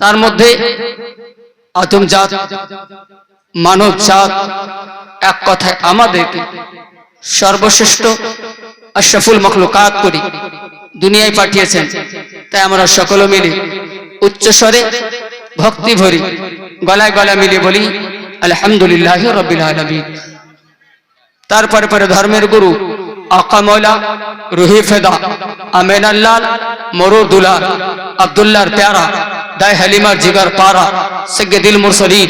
তার মধ্যে আদম জাত, মানব জাত, এক কথায় আমাদেরকে সর্বশ্রেষ্ঠ আশরাফুল মখলুকাত করি, দুনিয়ায় পাঠিয়েছেন। তাই আমরা সকলে মিলে উচ্চস্বরে ভক্তি ভরি, গলায় গলা মিলে বলি, আলহামদুলিল্লাহ রবিল তারপরে পরে ধর্মের গুরু আকা মৌলা রুহি ফেদা আমেন আল্লাহ মরুদুলার আবদুল্লার প্যারা দায় হালিমার জিগার পারা সৈয়দুল মুরসলিন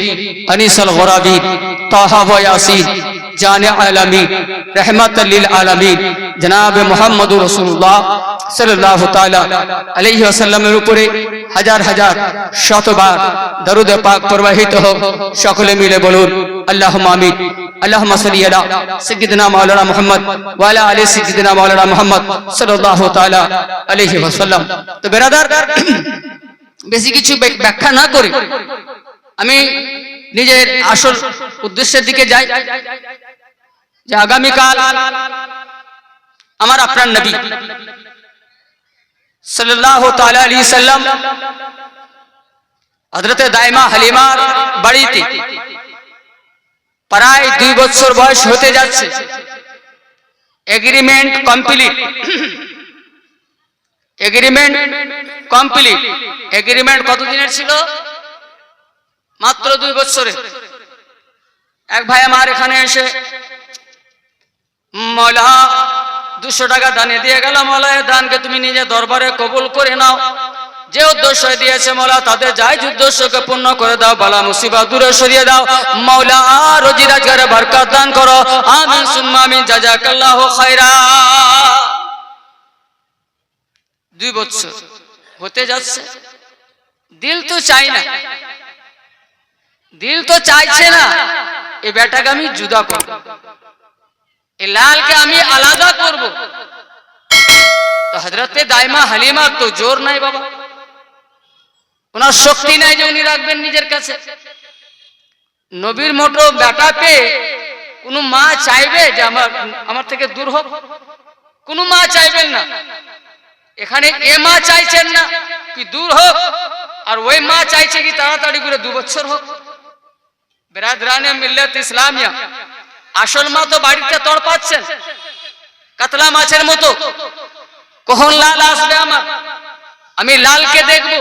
আনিসুল গোরাবিন তাহা ওয়া ইয়াসিন জানে আলামিন রহমত লিল আলামিন জনাব মুহাম্মদ রাসূলুল্লাহ সাল্লাল্লাহু তাআলা আলাইহি ওয়াসাল্লামের উপরে হাজার হাজার শতবার দরুদ পাক প্রবাহিত হোক সকলে মিলে বলুন আল্লাহুম্মা আমিন আল্লাহুম্মা সাল্লি আলা সাইয়্যিদিনা মাওলানা মুহাম্মদ ওয়া আলা আলি সাইয়্যিদিনা মাওলানা মুহাম্মদ সাল্লাল্লাহু তাআলা আলাইহি ওয়াসাল্লাম তো বেরাদার বেশি কিছু ব্যাখ- ব্যাখ্যা না করে আমি নিজের আসল উদ্দেশ্যের দিকে যাই। যে আগামীকাল আমার আপনার নবী সাল্লাল্লাহু তাআলা আলাইহি সাল্লাম হযরতে দাইমা হালিমার বাড়িতে প্রায় দুই বছর বয়স হতে যাচ্ছে। Agreement complete agreement complete agreement কতদিনের ছিল? মাত্র দুই বছরে এক ভাই আমার এখানে এসে, মৌলা, দুশো টাকা দানে দিয়ে গেল মৌলা, এ দানকে তুমি নিজে দরবারে কবুল করে নাও। যে উদ্দেশ্য দিয়েছে মৌলা তাদের যাই উদ্দেশ্যকে পূর্ণ করে দাও, বালা মুসিবা দূরে সরিয়ে দাও। মৌলা, রোজি রাজগারে বরকত দান করো। আমিন, সুম্মা আমিন, জাজাকাল্লাহু খায়রা। দুই বছর হতে যাচ্ছে। দিল তো চাই না। দিল তো চাইছে না। এ বেটাকে আমি জুদা করব। এ লালকে আমি আলাদা করব। তো হজরতে দাইমা হালিমা তো জোর নাই বাবা। ওনার শক্তি নাই যে উনি রাখবেন নিজের কাছে। নবীর মোটো বেটা পেয়ে কোন মা চাইবে যে আমার আমার থেকে দূর হোক? কোন মা চাইবেন না। এখানে এ মা চাইছেন না কি দূর হোক? আর ওই মা চাইছে কি তাড়াতাড়ি করে দু বছর হোক? বেরাদরানে মিল্লাত ইসলামিয়া। আসল মা তো বাড়িতে তড়পাচ্ছেন কাতলা মাছের মতো। কখন লাল আসবে আমার? আমি লালকে দেখব।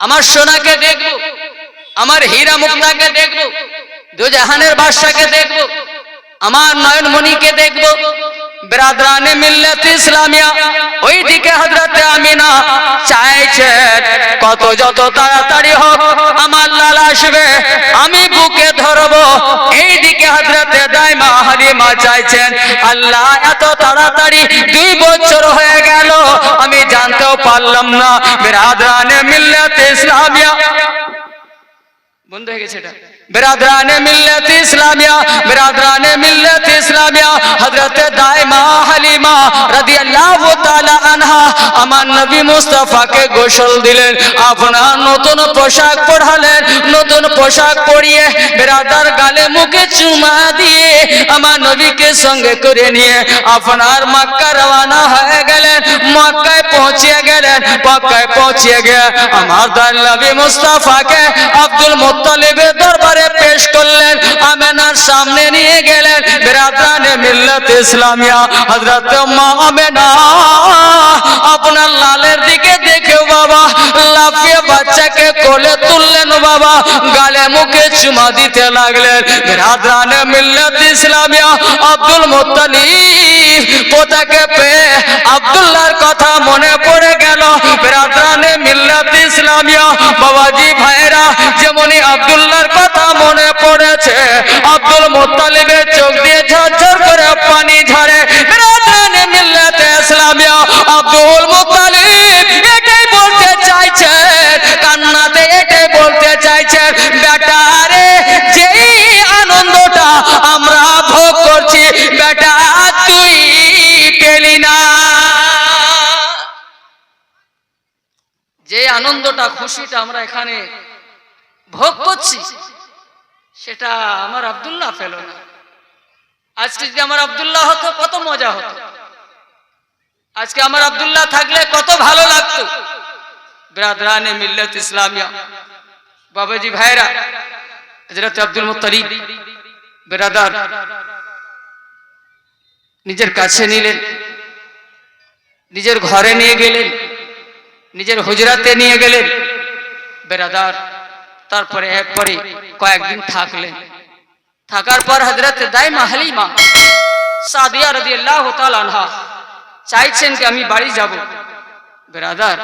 আমার সোনাকে দেখব আমার হীরা মুক্তাকে দেখব দুজাহানের বাদশাকে দেখব আমার নয়নমণিকে দেখব। বেরাদরানে মিল্লাত ইসলামিয়া ওইদিকে হযরতে আমিনা চাইছেন কত যত তাড়াতাড়ি হোক আমার লাল আসবে, আমি বুকে ধরব। এইদিকে হযরতে দাইমা হালিমা চাইছেন, আল্লাহ, এত তাড়াতাড়ি দুই বছর হয়ে গেল, আমি জানতেও পারলাম না, বেরাদরানে মিল্লাত ইসলামিয়া। বন্ধ হয়ে গেছে এটা। বেরাদরানে মিল্লাত ইসলামিয়া, বেরাদরানে মিল্লাত ইসলামিয়া হযরতে দাইমা হালিমা রাদিয়াল্লাহু তাআলা আনহা আমার নবী মুস্তাফাকে গোসল দিলেন। আপনার নতুন পোশাক পরালেন, নতুন পোশাক পরিয়ে বেরাদার গালে মুখে চুমা দিয়ে আমার নবীকে সঙ্গে করে নিয়ে আপনার মক্কা রওনা হয়ে গেলেন, মক্কায় পৌঁছে গেলেন, মক্কায় পৌঁছে গিয়ে আমার দয়াল নবী মুস্তাফাকে আব্দুল মুত্তালিবের দরবারে পেশ করলেন, আমেনার সামনে নিয়ে গেলেন বেরাদানে মিল্লাত ইসলামিয়া। হযরত মা আমেনা আপনার লালের দিকে দেখে বাবা, লাফিয়ে বাচ্চাকে কোলে তুললেন বাবা, গালে মুখে চুমা দিতে লাগলেন। বেরাদানে মিল্লাত ইসলামিয়া, আব্দুল মুত্তালিব পোতাকে পেয়ে আব্দুল্লাহর কথা মনে পড়ে গেল। বেরাদানে মিল্লাত ইসলামিয়া, বাবাজি ভাইরা যেমনই আব্দুল্লাহর কথা মনে পড়েছে, আব্দুল মুত্তালিবের চোখ পানি ঝরে। ইসলামিয়া আব্দুল মুত্তালিব এটাই বলতে চাইছেন কান্নাতে এটাই বলতে চাইছেন বেটা রে, যেই আনন্দটা আমরা ভোগ করছি, বেটা, তুই পেলি না। যে আনন্দটা, খুশিটা আমরা এখানে ভোগ করছি, সেটা আমার আব্দুল্লাহ পেল না। আজকে যদি আমার আবদুল্লাহ হতো, কত মজা হতো। আজকে আমার আবদুল্লাহ থাকলে কত ভালো লাগতো। ব্রাদরানে মিল্লত ইসলামিয়া। বাবাজি ভাইরা হজরত আব্দুল মুতারিব বেরাদার, নিজের কাছে নিলেন। নিজের ঘরে নিয়ে গেলেন। নিজের হুজরাতে নিয়ে গেলেন। বেরাদার, তারপরে এরপরে কয়েকদিন থাকলেন। থাকার পর হজরত দাইমা হালিমা সাদিয়া রাদিয়াল্লাহু তাআলা আনহা চাইছেন কি আমি বাড়ি যাব বেরাদার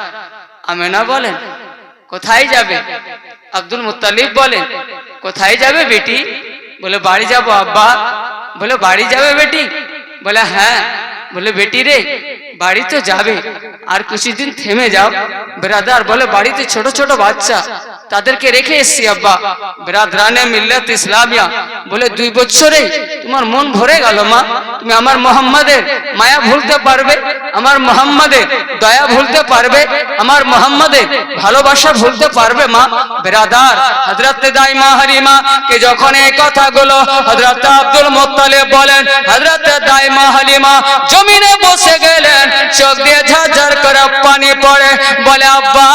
আমেনা বলেন কোথায় যাবে আব্দুল মুত্তালিব বলেন কোথায় যাবে বেটি বলে বাড়ি যাব আব্বা বলে বাড়ি যাবে বেটি বলে হ্যাঁ বলে বেটি রে বাড়ি তো যাবে। আর কিছুদিন থেমে যাও। বেরাদার বলে, বাড়িতে ছোট ছোট বাচ্চা। তাদেরকে রেখে এসছি, আব্বা। বেরাদরানে মিল্লাত ইসলামিয়া। বলে, দুই বছরে তোমার মন ভরে গেল, মা। তুমি আমার মোহাম্মদের মায়া ভুলতে পারবে, আমার মোহাম্মদের দয়া ভুলতে পারবে, আমার মোহাম্মদের ভালোবাসা ভুলতে পারবে, মা। বেরাদার হজরত দাইমা হারিমা, কে যখন এই কথাগুলো হজরত আব্দুল মোত্তালেব বলেন হজরত দাইমা হালিমা জমিনে বসে গেলেন চোখ দিয়ে ঝরঝর করে পানি পড়ে। বলে, আব্বা,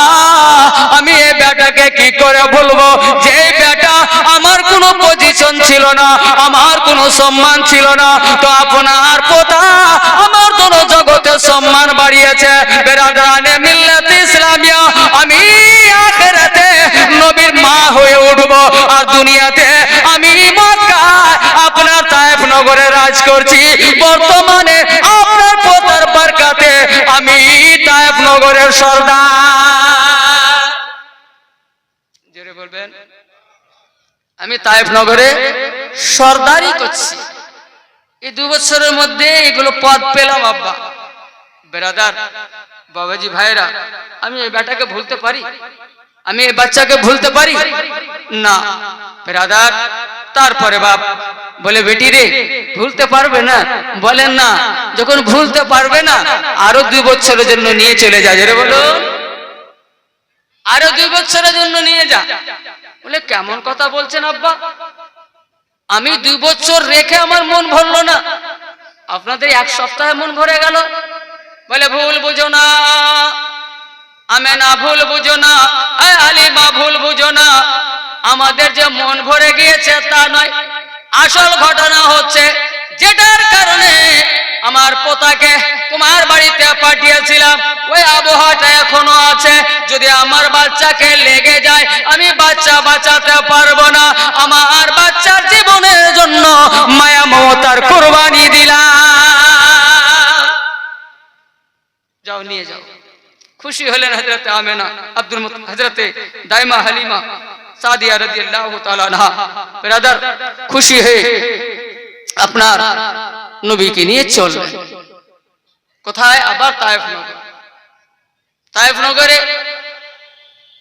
আমি এই বেটাকে কি করে বলব যে বেটা আমার কোনো পজিশন ছিল না, আমার কোনো সম্মান ছিল না, তো আপনার পোতা আমার কোন জগতে সম্মান বাড়িয়েছে। বেরাদানে মিল্লাত ইসলামিয়া, আমি আখেরাতে নবীর মা হয়ে উঠব। আর দুনিয়াতে আমি মক্কায় আপনার নগরে রাজ করছি। বর্তমানে আপনার আমি তায়েফ নগরের সর্দার। বলবেন? আমি তায়েফ নগরে সর্দারি করছি। এই দু বছরের মধ্যে এগুলো পদ পেলাম, আব্বা। বেরাদার, বাবাজি ভাইরা, আমি এই বেটাকে ভুলতে পারি? আমি এই বাচ্চাকে ভুলতে পারি? না। বেরাদার, তারপরে বাপ বলে, বেটি রে, ভুলতে পারবে না। বলেন না, যখন ভুলতে পারবে না, আরও দুই বছরের জন্য নিয়ে চলে যা রে বলো। আরও দুই বছরের জন্য নিয়ে যা। বলে, কেমন কথা বলছেন আব্বা? আমি দুই বছর রেখে আমার মন ভরলো না। আপনাদের এক সপ্তাহে মন ভরে গেল। বলে, ভুল বুঝো না। আমি না ভুল বুঝো না। আলিমা, ভুল বুঝো না। আমাদের যে মন ভরে গিয়েছে তা নয়। আসল ঘটনা হচ্ছে, যেটার কারণে আমার পোতাকে তোমার বাড়িতে পাঠিয়েছিলাম। ওই আবহাওয়াটা এখনও আছে। যদি আমার বাচ্চাকে লেগে যায়, আমি বাচ্চা বাঁচাতে পারব না। আমার বাচ্চার জীবনের জন্য মায়া মমতার কোরবানি দিলাম। যাও, নিয়ে যাও। খুশি হলেন হজরত আমেনা আব্দুল হজরতে দাইমা হালিমা। সাদিয়া রাদিয়াল্লাহু তাআলা ব্রাদার, খুশি হয়ে আপনার নবীকে নিয়ে চললেন কোথায়? আবার তায়েফ নগরে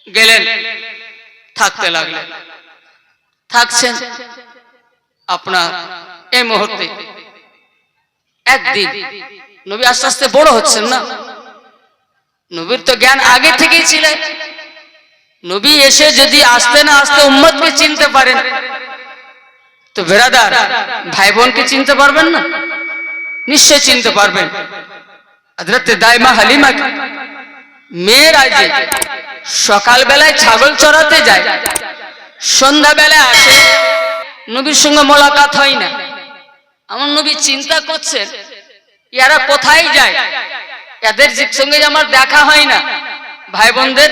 গেলেন, থাকতে লাগলেন। থাকছেন আপনার এই মুহূর্তে। একদিন নবী আস্তে আস্তে বড় হচ্ছেন না? নবীর তো জ্ঞান আগে থেকেই ছিলেন নবী এসে যদি আসতে না আসতে উম্মতকে চিনতে পারেন, তো বেরাদার ভাই বোনকে চিনতে পারবেন না? নিশ্চয় চিনতে পারবেন। হজরতে দাইমা হালিমা মেয়েরা যে সকাল বেলায় ছাগল চড়াতে যায় সন্ধ্যা বেলায় আসে, নবীর সঙ্গে মোলাকাত হয় না। আমার নবী চিন্তা করছেন এরা কোথায় যায়? এদের সঙ্গে আমার দেখা হয় না। ভাই বোনদের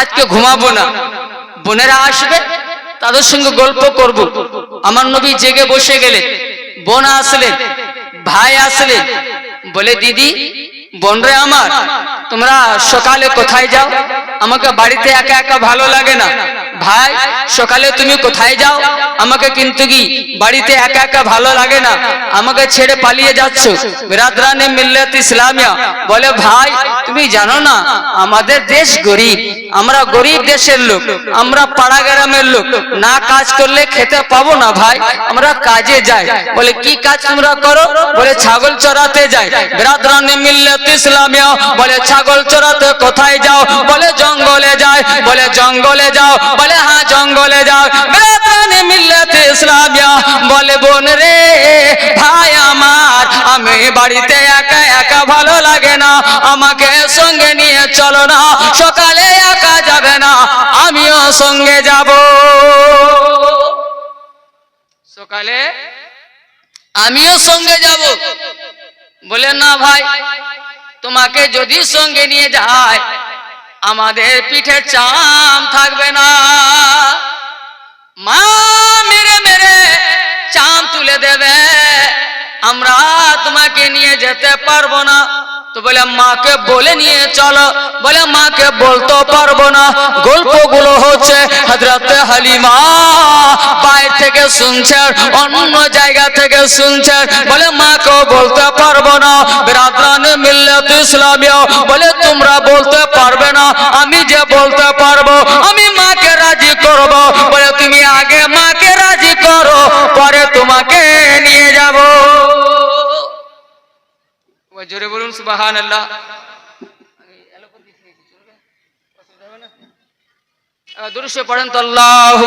আজকে ঘুমাবো না। বোনেরা আসবে, তাদের সঙ্গে গল্প করব। আমার নবী জেগে বসে গেলে, বোন আসলে, ভাই আসলে, বলে, দিদি, বোনরে আমার, তোমরা সকালে কোথায় যাও? আমাকে বাড়িতে একা একা ভালো লাগে না। ভাই, সকালে তুমি কোথায় যাও? আমাকে কিন্তু কি বাড়িতে একা একা ভালো লাগে না? আমাকে ছেড়ে পালিয়ে যাচ্ছ। বিরাদরানে মিল্লাত ইসলামিয়া। বলে, ভাই, তুমি জানো না, আমাদের দেশ গরিব। আমরা গরিব দেশের লোক। আমরা পাড়া গ্রামের লোক। না কাজ করলে খেতে পাবো না, ভাই। আমরা কাজে যাই। বলে, কি কাজ তোমরা করো? বলে, ছাগল চড়াতে যাই। বিরাদরানে মিল্লাত ইসলামিয়া। বলে, ছাগল চড়াতে কোথায় যাও? বলে, জঙ্গলে যায় বলে, জঙ্গলে যাও। বলে হ্যাঁ জঙ্গলে যাও। বিরাদরানে মিল্লাত ইসলামিয়া বলে, বোন রে, ভাই আমার, আমি বাড়িতে একা একা ভালো লাগে না। আমাকে সঙ্গে নিয়ে চলো না, সকালে একা যাবে না, আমিও সঙ্গে যাব। সকালে আমিও সঙ্গে যাব। বলে, না ভাই, তোমাকে যদি সঙ্গে নিয়ে যায় আমাদের পিঠে চাম থাকবে না। মা মেরে মেরে চাম তুলে দেবে। আমরা তোমাকে নিয়ে যেতে পারব না। তো বলে, মাকে বলে নিয়ে চলো। বলে, মাকে বলতে পারব না। গল্পগুলো হচ্ছে হজরতে হালিমা বাইরে থেকে শুনছেন অন্য জায়গা থেকে শুনছেন বলে, মাকেও বলতে পারব না। বিরাদরান মিল্লাত ইসলামিয়া বলে, তোমরা বলতে পারবে না, আমি যে বলতে পারব, আমি মাকে রাজি করব। বলে, তুমি আগে মাকে রাজি করো, পরে তোমাকে নিয়ে যাব। ওই জোরে বলুন সুবাহান আল্লাহ দুরুশে পড়েন তো আল্লাহ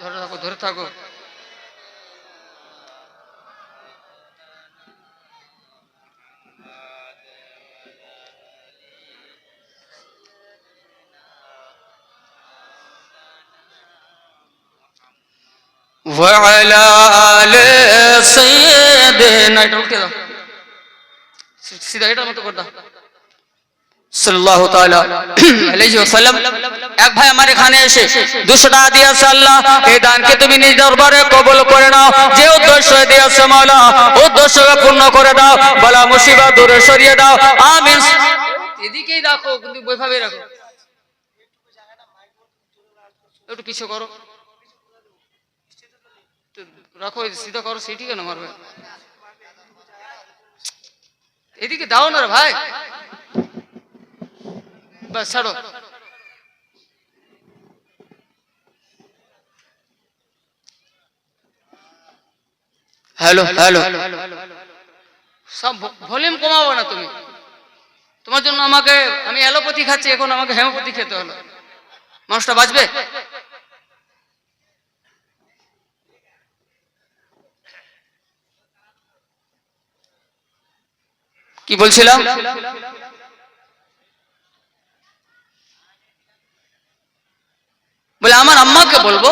ধরে থাকো ধরে থাকো। এটার মতো করে দাও এক ভাই আমার এখানে এসে 200 টাকা দিয়েছে আল্লাহ এই দানকে তুমি নিজ দরবারে কবুল করে নাও। যে উদ্দেশ্য দিয়েছে উদ্দেশ্যকে পূর্ণ করে দাও বলা দূরে সরিয়ে দাও। এদিকেই রাখো কিন্তু ওইভাবেই রাখো। একটু পিছু করো। রাখো সিধা করো সেটি কেন মারবে? এদিকে দাও না ভাই। বাস ছাড়ো। হ্যালো হ্যালো সব ভলিউম কমাবো না তুমি। তোমার জন্য আমাকে আমি অ্যালোপ্যাথি খাচ্ছি এখন আমাকে হেমোপ্যাথি খেতে হলো। মানুষটা বাঁচবে কি বলছিলাম? বলে, আমার আম্মাকে বলব।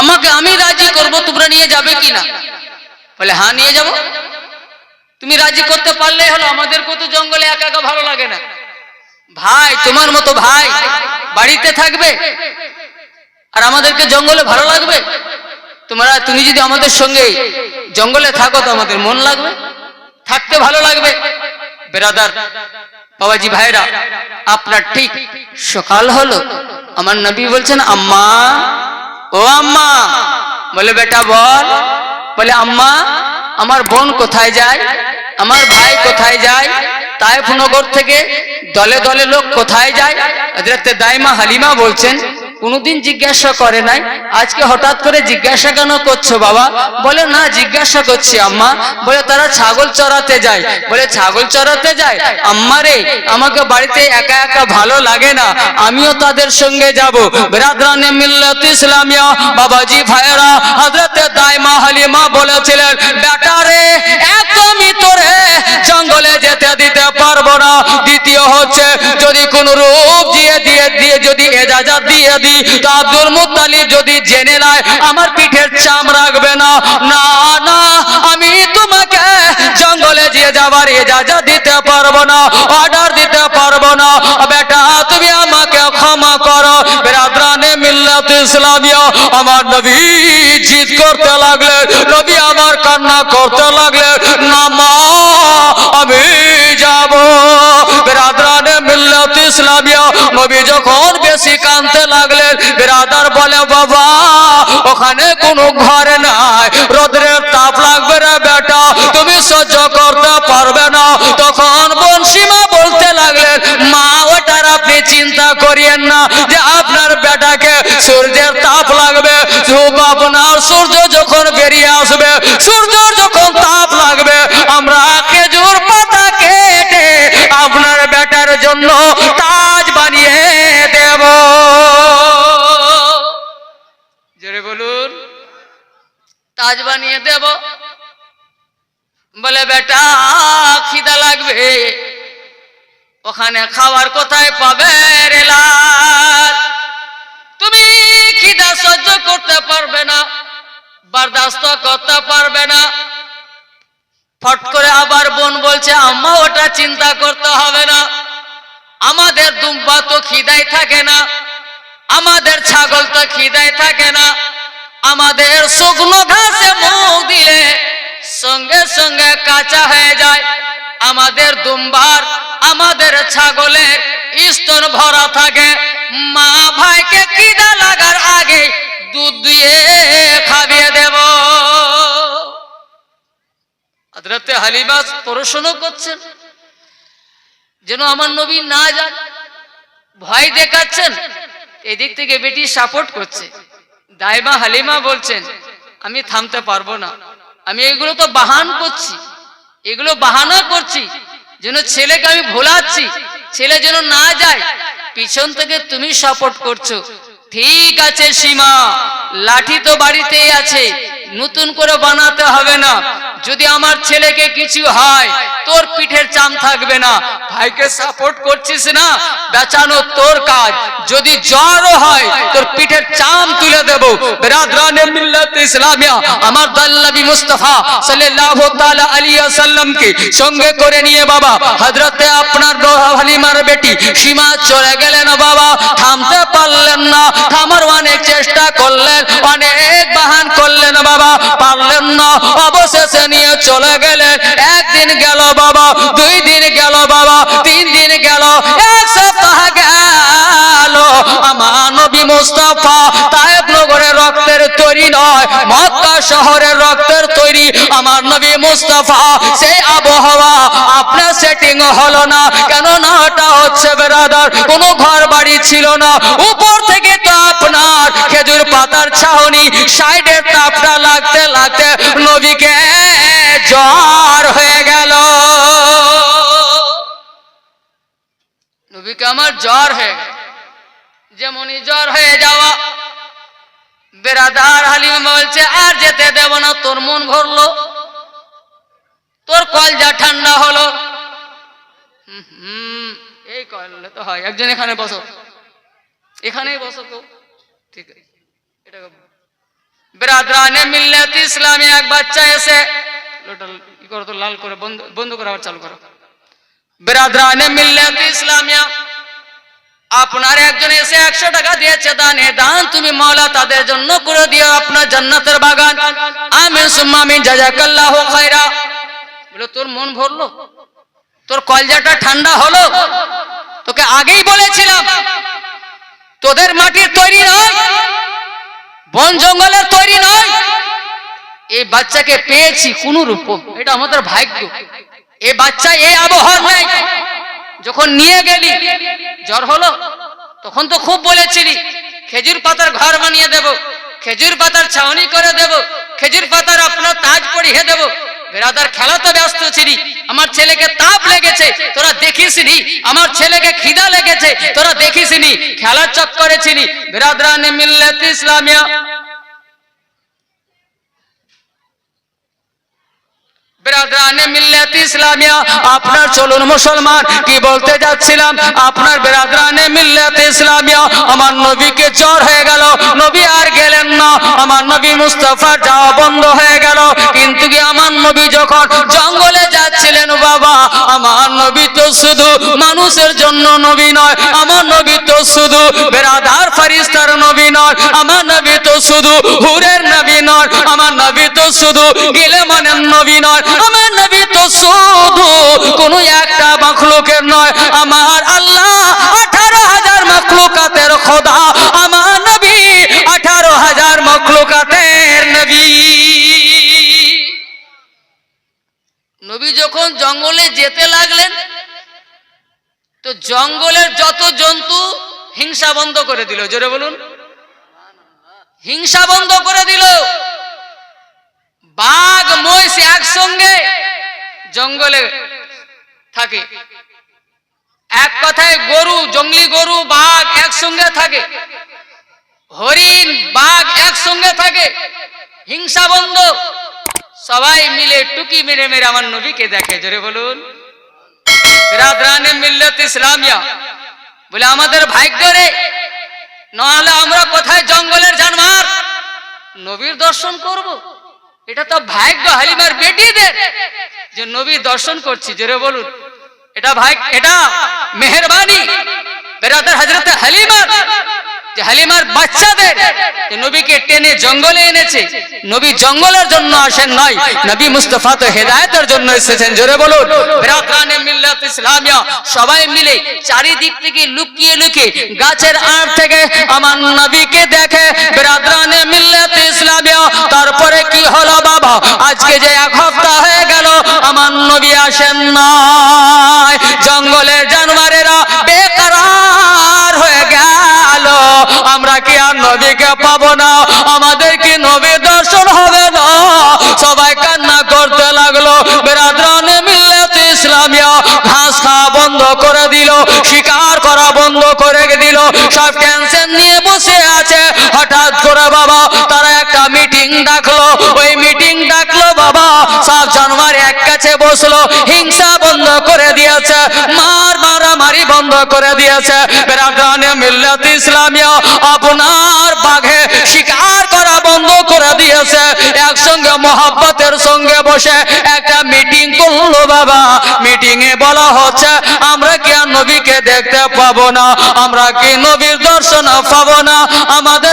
আমাকে আমি রাজি করব, তোমরা নিয়ে যাবে কি না বলে হ্যাঁ নিয়ে যাব। তুমি রাজি করতে পারলে হলো, আমাদের কত জঙ্গলে একা একা ভালো লাগে না। ভাই, তোমার মতো ভাই বাড়িতে থাকবে আর আমাদেরকে জঙ্গলে ভালো লাগবে? তোমরা, তুমি যদি আমাদের সঙ্গে জঙ্গলে থাকো, তো আমাদের মন লাগবে? থাকতে ভালো লাগবে। বেরাদার, বাবাজি ভাইরা, আপনার ঠিক সকাল হলো। আমার নবী বলছেন, আম্মা, ও আম্মা। বলে, বেটা, বল। বলে, আম্মা, আমার বোন কোথায় যায়? আমার ভাই কোথায় যায়? তাইফনগর থেকে দলে দলে লোক কোথায় যায়? হজরতে দাইমা হালিমা বলছেন কোনোদিন জিজ্ঞাসা করে নাই। আজকে হঠাৎ করে জিজ্ঞাসা কেন করছ বাবা? বলে, না, জিজ্ঞাসা করছি, আম্মা। বলে, তারা ছাগল চড়াতে যায়। বলে, ছাগল চড়াতে যায়? আম্মা রে, আমাকে বাড়িতে একা একা ভালো লাগে না। আমিও তাদের সঙ্গে যাব। বিরাদরানে মিল্লাত ইসলামিয়া, বাবাজি ভাইরা হযরতে দাইমা হালিমা বলেছিলেন, বেটা রে, একদমই তোরে জঙ্গলে যেতে দিতে পারব না। দ্বিতীয় হচ্ছে, যদি কোন রূপ দিয়ে দিয়ে দিয়ে, যদি এজাজত দিয়ে দিই তো আব্দুল মুত্তালিব যদি জেনে নেয়, আমার পিঠের চাম রাখবে না। না না, আমি তোমাকে জঙ্গলে যে যাবার এজাজত দিতে পারব না অর্ডার দিতে পারব না। বেটা, তুমি আমাকে ক্ষমা করো। বেরাদরানে মিল্লাত ইসলামিয়া, আমার নবী জিদ করতে লাগলেন নবী আমার কান্না করতে লাগলেন না, মা, আমি যাব। বেরাদরানে মিল্লাত ইসলামিয়া, নবী যখন বেশি কানতে লাগলেন। বেরাদার বলে, বাবা, ওখানে কোনো ঘর নাই। রোদ্রের তাপ লাগবে রে বেটা। তুমি সহ্য করতে পারবে না। তখন বনসীমা বলতে লাগলেন, মা, ওটার আপনি চিন্তা করিয়েন না যে আপনার বেটাকে সূর্যের তাপ লাগবে। আপনার সূর্য যখন বেরিয়ে আসবে সূর্য যখন তাপ লাগবে, আমরা খেজুর পাতা কেটে আপনার বেটার জন্য তাজ বানিয়ে দেব। বলে, বেটা, খিদা লাগবে। ওখানে খাবার কোথায় পাবে রেলাল তুমি খিদা সহ্য করতে পারবে না, বরদাস্ত করতে পারবে না। ফট করে আবার বোন বলছে, আম্মা, ওটা চিন্তা করতে হবে না। আমাদের দুম্বা তো খিদাই থাকে না। আমাদের ছাগল তো খিদাই থাকে না। আমাদের শুকনো ঘাসে মুখ দিলে সঙ্গে সঙ্গে কাঁচা হয়ে যায়। আমাদের দুম্বার, আমাদের ছাগলের স্তন ভরা থাকে। মা ভাইকে কিদা লাগার আগে দুধ দিয়ে খাবিয়ে দেব। হজরতে হালিমা পড়াশুনো করছেন, যেন আমার নবী না যান ভয় দেখাচ্ছেন, এদিক থেকে বেটি সাপোর্ট করছে। দাইমা হালিমা বলছেন, আমি থামতে পারব না। আমি এগুলো তো বাহান করছি। এগুলো বাহানা করছি। যেন ছেলেকে আমি ভোলাচ্ছি। ছেলে যেন না যায়। পিছন থেকে তুমি সাপোর্ট করছ। ঠিক আছে সীমা। লাঠি তো বাড়িতেই আছে। নতুন করে বানাতে হবে না। যদি আমার ছেলেকে কিছু হয় তোর পিঠের চাম থাকবে না। ভাইকে সাপোর্ট করছিস না? বেচানো তোর কাজ। যদি জ্বরও হয় তোর পিঠের চাম তুলে দেব। বেরাদরানে মিল্লাত ইসলামিয়া। আমার দাল্লাবি মুস্তাফা সাল্লাল্লাহু তাআলা আলাইহি ওয়াসাল্লামকে সঙ্গে করে নিয়ে বাবা হযরতে আপনার হালিমার বেটি সীমা চলে গেলেন বাবা। থামতে পারলেন না। থামার অনেক চেষ্টা করলেন অনেক বাহান করলেন বাবা। পারলেন না। অবশেষে নিয়ে চলে গেলেন। একদিন গেল বাবা, দুই দিন গেল বাবা, তিন দিন গেল, এক সপ্তাহ গেল। নগরের রক্তের তৈরি নয়, মক্কা শহরের রক্তের তৈরি। আমার নবী আবহাওয়া আপনার সেটিং হলো না কেন না ওটা হচ্ছে বেরাদার কোনো ঘর বাড়ি ছিল না। উপর থেকে তো আপনার খেজুর পাতার ছাউনি, সাইডের তাপটা লাগতে লাগতে নবীকে জ্বর হয়ে গেল। নবীকে আমার জ্বর হয়ে গেল। যেমনই জ্বর হয়ে যাওয়া বেরাদার হালিম বলছে আর যেতে দেব না তোর মন ভরলো তোর কলজা ঠান্ডা হলো। হুম, এই করলে তো হয়। একজন এখানে বসো। এখানেই বসো তো। ঠিক আছে। এটা বেরাদরানে মিল্লাত ইসলামী এক বাচ্চা এসে লাল করে, বন্ধ করে আবার চালু করো। ইসলামিয়া, আপনার একজন এসে একশো টাকা দিয়েছে দানে, দান তুমি মাওলা তাদের জন্য করে দিও আপনার জান্নাতের বাগান। সুম্মা জাজাকাল্লাহ বলে, তোর মন ভরলো? তোর কলজাটা ঠান্ডা হলো? তোকে আগেই বলেছিলাম, তোদের মাটির তৈরি নয়, বন জঙ্গলের তৈরি নয় এই বাচ্চাকে পেয়েছি কোন রূপ। এটা আমাদের ভাগ্য। এই বাচ্চা এই আবহাওয়া নাই যখন নিয়ে গেলি, জ্বর হলো, তখন তো খুব বলেছিলি, খেজুর পাতার ঘর বানিয়ে দেব, খেজুর পাতার ছাউনি করে দেব, খেজুর পাতার আপনার তাজ পরিয়ে দেব। বেরাদার খেলা তো ব্যস্ত ছিলি, আমার ছেলেকে তাপ লেগেছে, তোরা দেখিসনি, আমার ছেলেকে খিদা লেগেছে, তোরা দেখিসনি, খেলার চক্করে ছিলি। বেরাদরানে মিল্লাত ইসলামিয়া। বেরাদরানে মিল্লাত ইসলামিয়া। আপনার চলুন মুসলমান, কি বলতে যাচ্ছিলাম? আপনার বেরাদরানে মিল্লাত ইসলামিয়া। আমার নবীকে জ্বর হয়ে গেল। নবী আর গেলেন না। আমার নবী মুস্তাফার যাওয়া বন্ধ হয়ে গেল। কিন্তু কি আমার নবী যখন জঙ্গলে যাচ্ছিলেন বাবা, আমার নবী তো শুধু মানুষের জন্য নবী নয়, আমার নবী তো শুধু বেরাদার ফারিস্তার নবী নয়, আমার নবী তো শুধু হুরের নবী নয়, আমার নবী তো শুধু গিলেমানের নবী নয়, আমার নবী তো শুধু কোন একটা মখলুকের নয়, আমার আল্লাহ আঠারো হাজার মখলুকাতের খোদা, আমার নবী আঠারো হাজার মখলুকাতের নবী। নবী যখন জঙ্গলে যেতে লাগলেন, তো জঙ্গলের যত জন্তু হিংসা বন্ধ করে দিল, জোরে বলুন। হিংসা বন্ধ করে দিল। বাঘ, মহিষ একসঙ্গে জঙ্গলে থাকে। এক কথায় গরু, জঙ্গলি গরু, বাঘ একসঙ্গে থাকে। হরিণ, বাঘ একসঙ্গে থাকে। হিংসা বন্ধ। সবাই মিলে টুকি মেরে মেরে আমার নবীকে দেখে। জোরে বলুন। মিল্লত ইসলামিয়া বলে, আমাদের ভাগ্য রে, নাহলে আমরা কোথায় জঙ্গলের জানবার নবীর দর্শন করব? এটা তো ভাগ্য হালিমার বেটিদের। যে নবী দর্শন করছি, জোরে বলুন। এটা ভাই এটা মেহরবানি। বেরাদার হজরত হালিমার যে হালিমার বাচ্চাদের নবীকে টেনে জঙ্গলে এনেছে, নবী জঙ্গলের জন্য আসেন নয় নবী মুস্তফা তো হেদায়েতের জন্য এসেছেন। জোরে বলুন ইসলামিয়া, সবাই মিলে চারিদিক থেকে লুকিয়ে লুকিয়ে গাছের আড় থেকে আমার নবীকে দেখে বিরাতানে মিল্লাত ইসলামিয়া, তারপরে কি হলো বাবা? আজকে যে এক হপ্তাহ হয়ে গেল, আমার নবী আসেন নয় জঙ্গলের জানোয়ারেরা আর পাবো না। আমাদের কি নবী দর্শন হবে না। সবাই কান্না করতে লাগল। বেরাদ্রানে মিল্লাত ইসলামিয়া ঘাস খাওয়া বন্ধ করে দিল। শিকার করা বন্ধ করে দিল। সব টেনশন নিয়ে বসে আছে। হঠাৎ করে বাবা, তারা একটা মিটিং ডাকলো। ওই মিটিং ডাকলো বাবা সব জানোয়ার এক কাছে বসল। হিংসা বন্ধ করে দিয়েছে। মার মারামারি বন্ধ করে দিয়েছে। বেরাগ্রানে মিল্লাত ইসলামিয়া মহাব্বতের সঙ্গে বসে একটা মিটিং করল বাবা। মিটিং এ বলা হচ্ছে, আমরা কি আর নবীকে দেখতে পাবো না? আমরা কি নবীর দর্শন পাবো না? আমাদের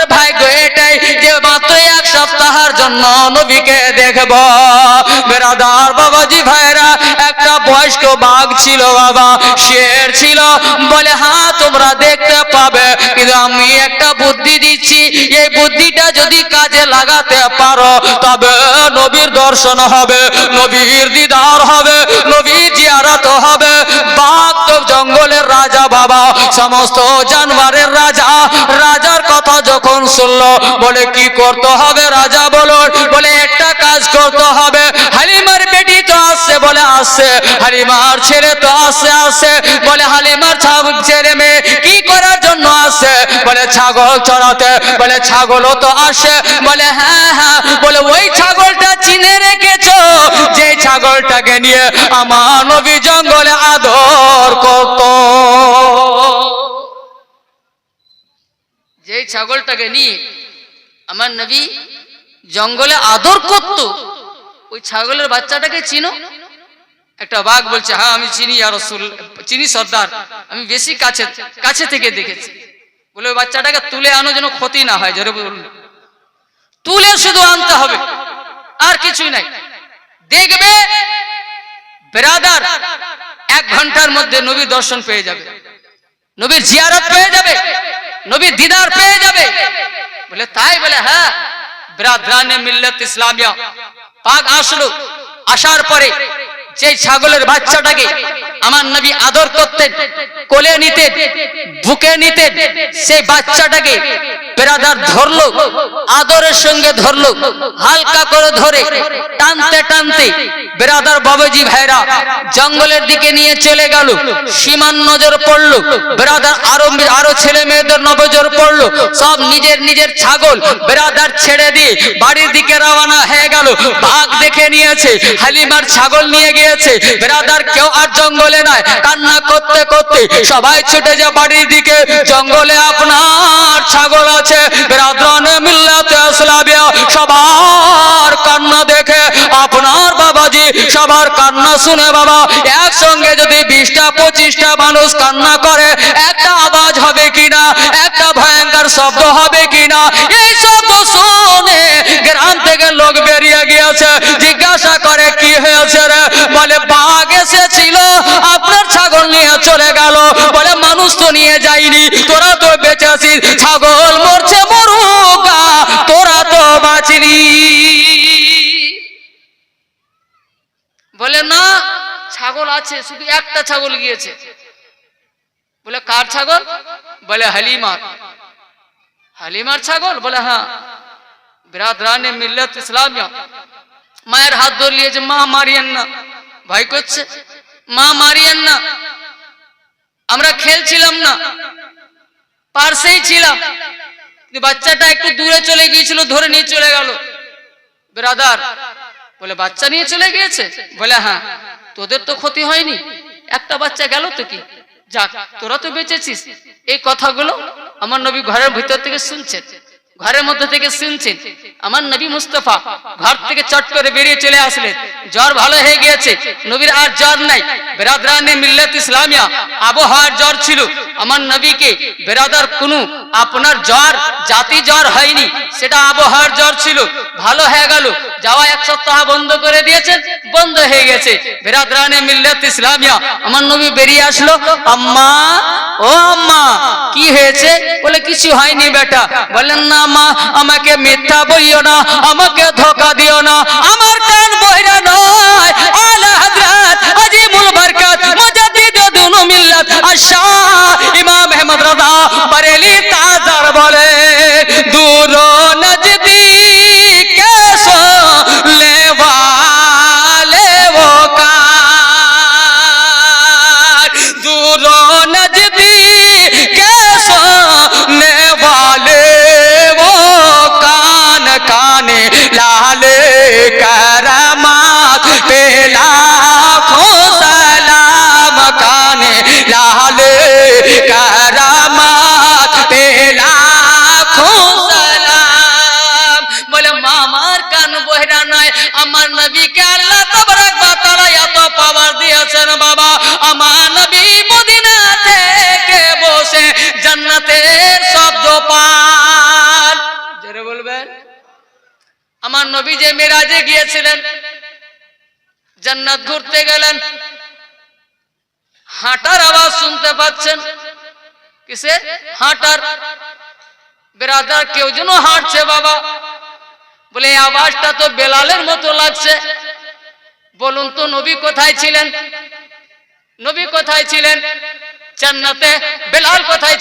এই বুদ্ধিটা যদি কাজে লাগাতে পারো, তবে নবীর দর্শন হবে, নবীর দিদার হবে, নবীর জিয়ারত হবে। বাঘ তো জঙ্গলের রাজা বাবা, সমস্ত জানোয়ারের রাজা যখন শুনলো, বলে, কি করতে হবে রাজা বলো বলে, একটা কাজ করতে হবে। হালিমার বেটি তো আসছে বলে আসছে হালিমার ছেলে তো আসছে আসছে বলে, হালিমার ছেলে মেয়ে কি করার জন্য আসছে বলে, ছাগল চড়াতে। বলে, ছাগলও তো আসে। বলে হ্যাঁ হ্যাঁ। বলে, ওই ছাগলটা চিনে রেখেছ যে ছাগলটাকে নিয়ে আমার নবী জঙ্গলে আদর করত। যে ছাগলটাকে নিয়ে আমার নবী জঙ্গলে আদর করত। ওই ছাগলের বাচ্চাটাকে চিনো? একটা বাঘ বলছে হ্যাঁ আমি চিনি আর রসুল, চিনি সর্দার, আমি বেশি কাছে কাছে থেকে দেখেছি। বলে ওই বাচ্চাটাকে তুলে আনো যেন ক্ষতি না হয়, জোরে বলুন। তুলে শুধু আনতে হবে, আর কিছুই নাই। দেখবে বেরাদার এক ঘণ্টার মধ্যে নবী দর্শন পেয়ে যাবে। নবীর জিয়ারত পেয়ে যাবে। নবীর দিদার পেয়ে যাবে। বলে, তাই বলে হ্যাঁ ব্রাদ্রানে মিল্লাত ইসলামিয়া। পাক আসলো। আসার পরে যে ছাগলের বাচ্চাটাকে আমার নবী আদর করতেন, কোলে নিতেন, বুকে নিতেন, সেই বাচ্চাটাকে বেরাদার ধরলো, আদরের সঙ্গে ধরলো, হালকা করে ধরে, টানতে টানতে বেরাদার বাবাজি ভাইরা জঙ্গলের দিকে নিয়ে চলে গেল সীমান নজর পড়ল, বেরাদার আরও আরও ছেলে মেয়েদের নজর পড়ল, সব নিজের নিজের ছাগল বেরাদার ছেড়ে দিয়ে বাড়ির দিকে রওনা হয়ে গেল, বাঘ দেখে নিয়েছে, হালিমার ছাগল নিয়ে গিয়েছে, বেরাদার কেউ আর জঙ্গলে নাই, কান্না করতে করতে সবাই ছুটে যা বাড়ির দিকে, জঙ্গলে আপনার ছাগল আসলাবিয়া, সবার কান্না দেখে। আপনার বাবাজি, সবার কান্না শুনে বাবা। একসঙ্গে যদি বিশটা, পঁচিশটা মানুষ কান্না করে, একটা আওয়াজ হবে কিনা, একটা ভয়ঙ্কর শব্দ হবে কিনা, এই শব্দ শুনে গ্রাম থেকে লোক বেরিয়ে গিয়েছে। জিজ্ঞাসা করে, কি হয়েছে রে? বলে, বাঘ এসেছিল, আপনার ছাগল নিয়ে চলে গেল। বলে তো নিয়ে যায়নি তোরা তো বেঁচে আছিস, ছাগল মরছে মরুকা তোরা তো বাঁচলি। বলে, না, ছাগল আছে, শুধু একটা ছাগল গিয়েছে। বলে, কার ছাগল? বলে, হালিমার। হালিমার ছাগল? বলে হ্যাঁ। বিরাদরানে মিল্লাত ইসলামিয়া। মায়ের হাত ধরলিয়ে যে মা মারিয়েন না। ভাই করছে? মা মারিয়েন না। আমরা খেলছিলাম না। পার্সেই ছিলাম। বাচ্চাটা একটু দূরে চলে গিয়েছিল, ধরে নিয়ে চলে গেল। ব্রাদার, বলে, বাচ্চা নিয়ে চলে গিয়েছে? বলে হ্যাঁ তোদের তো ক্ষতি হয়নি। একটা বাচ্চা গেল তো কি? যাক, তোরা তো বেঁচেছিস। এই কথাগুলো আমার নবী ঘরের ভিতর থেকে শুনছেন। ঘরের মধ্যে থেকে শুনছেন, আমার নবী মুস্তফা ঘর থেকে চট করে বেরিয়ে চলে আসলেন। জ্বর ভালো হয়ে গিয়েছে, নবীর আর জ্বর নাই। বেরাদরানে মিল্লাত ইসলামিয়া, আবহাওয়ার জ্বর ছিল। আমার নবীকে বেরাদার কোনো আপনার জ্বর, জাতি জ্বর হয়নি, সেটা আবহাওয়ার জ্বর ছিল। ভালো হয়ে গেল যাওয়া এক সপ্তাহ বন্ধ করে দিয়েছেন বন্ধ হয়ে গেছে। বেরাদরানে মিল্লাত ইসলামিয়া। আমার নবী বেরিয়ে আসলো, আম্মা, ও আম্মা, কি হয়েছে? বলে, কিছু হয়নি বেটা। বললেন, না মা, আমাকে মিথ্যা বলিও না, আমাকে ধোকা দিও না। আমার কান বহিরা নয়। আলা হযরত আজিমুল বরকত, মুজাদ্দিদ দুনু মিল্লাত আশাহ ইমাম আহমদ রাজা বরেলি তাজার বলে, দূর নজদি হাঁটার। বেরাদার কেউ যেন হাঁটছে, বাবা। বলে আওয়াজটা তো বেলালের মতো লাগছে। বলুন তো, নবী কোথায় ছিলেন? নবী কোথায় ছিলেন? জান্নাতে বেলাল কোথায়